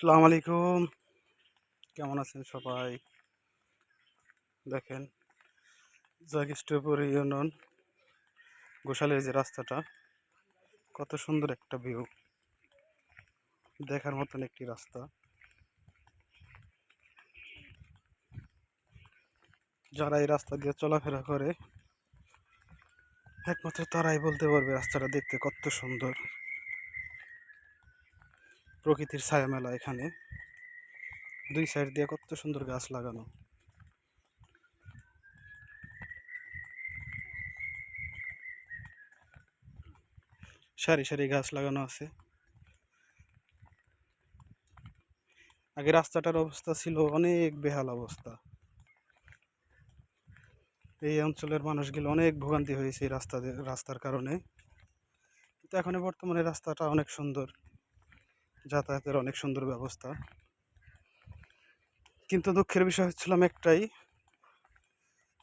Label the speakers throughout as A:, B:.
A: আসসালামু আলাইকুম। কেমন আছেন সবাই? দেখেন জাগিস্টপুর ইউনিয়ন, গোশালের যে রাস্তাটা, কত সুন্দর একটা ভিউ। দেখার মতন একটি রাস্তা। যারা এই রাস্তা দিয়ে চলাফেরা করে, একমাত্র তারাই বলতে পারবে রাস্তাটা দেখতে কত সুন্দর। প্রকৃতির ছায়া মেলা এখানে। দুই সাইড দিয়ে কত সুন্দর গাছ লাগানো। সারি সারি গাছ লাগানো আছে। আগে রাস্তাটার অবস্থা ছিল অনেক বেহাল অবস্থা। এই অঞ্চলের মানুষগুলো অনেক ভোগান্তি হয়েছে রাস্তা রাস্তার কারণে। কিন্তু এখন বর্তমানে রাস্তাটা অনেক সুন্দর। যাতায়াতের অনেক সুন্দর ব্যবস্থা। কিন্তু দুঃখের বিষয় হচ্ছিলাম একটাই,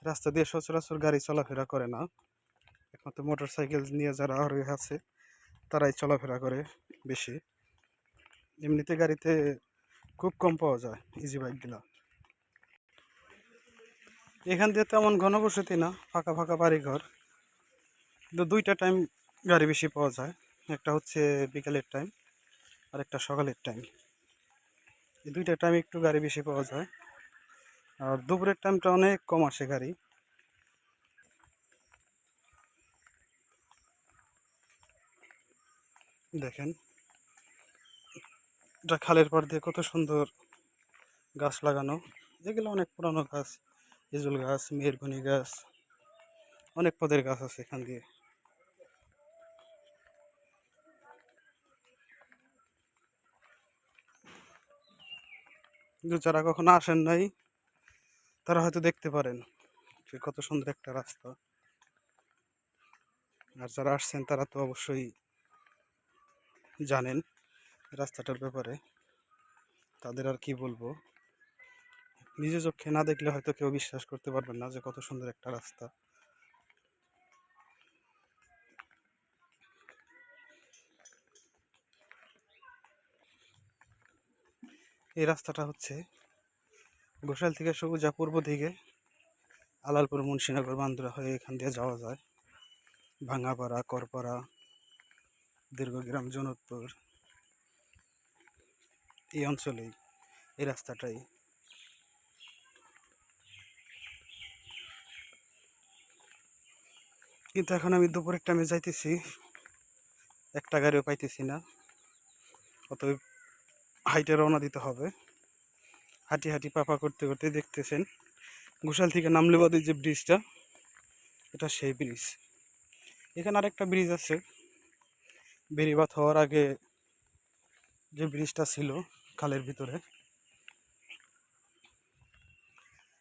A: রাস্তা দিয়ে সচরাচর গাড়ি চলাফেরা করে না। একমাত্র মোটর সাইকেল নিয়ে যারা আরোহী আছে, তারাই চলাফেরা করে বেশি। এমনিতে গাড়িতে খুব কম পাওয়া যায় ইজি বাইকগুলা এখান দিয়ে তেমন ঘনবসতি না, ফাঁকা ফাঁকা বাড়িঘর। কিন্তু দুইটা টাইম গাড়ি বেশি পাওয়া যায়, একটা হচ্ছে বিকালের টাইম আর একটা সকালের টাইম এই দুইটা টাইম একটু গাড়ি বেশি পাওয়া যায়। আর দুপুরের টাইমটা অনেক কম আসে গাড়ি। দেখেন, এটা খালের পাড় দিয়ে কত সুন্দর গাছ লাগানো। এগুলো অনেক পুরানো গাছ, ইজুল গাছ মেহরগনি গাছ, অনেক পদের গাছ আছে এখান দিয়ে। কিন্তু যারা কখনো আসেন নাই, তারা হয়তো দেখতে পারেন যে কত সুন্দর একটা রাস্তা। আর যারা আসছেন, তারা তো অবশ্যই জানেন রাস্তাটার ব্যাপারে। তাদের আর কি বলব? নিজে চোখে না দেখলে হয়তো কেউ বিশ্বাস করতে পারবেন না যে কত সুন্দর একটা রাস্তা। এই রাস্তাটা হচ্ছে গোসাইল থেকে সবুজা পূর্ব দিকে আলালপুর মুন্সিনগর বান্দুরা হয়ে এখান দিয়ে যাওয়া যায়। ভাঙাপাড়া, করপাড়া, দীর্ঘগ্রাম, জনকপুর এই অঞ্চলেই এই রাস্তাটাই। কিন্তু এখন আমি দুপুরের টাইমে যাইতেছি, একটা গাড়িও পাইতেছি না, অতএব হাইটে রওনা দিতে হবে। হাঁটি হাঁটি পাপা করতে করতে দেখতেছেন, ঘোষাল থেকে নামলে বাদে যে ব্রিজটা, এটা সেই ব্রিজ। এখানে আরেকটা ব্রিজ আছে। বেরিবাদ হওয়ার আগে যে ব্রিজটা ছিল খালের ভিতরে,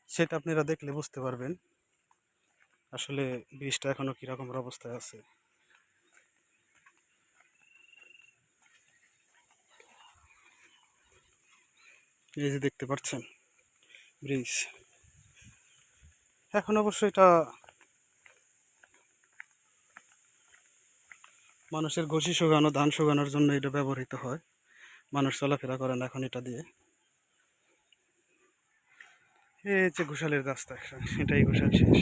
A: সেটা আপনারা দেখলে বুঝতে পারবেন। আসলে ব্রিজটা এখনও কীরকম অবস্থায় আছে। এই যে দেখতে পাচ্ছেন, ব্রিজ। এখন অবশ্য এটা মানুষের ঘষি শুকানো, ধান শুকানোর জন্য এটা ব্যবহৃত হয়। মানুষ চলাফেরা করেন এখন এটা দিয়ে। এই যে ঘোষালের রাস্তা এটাই ঘোষাল শেষ।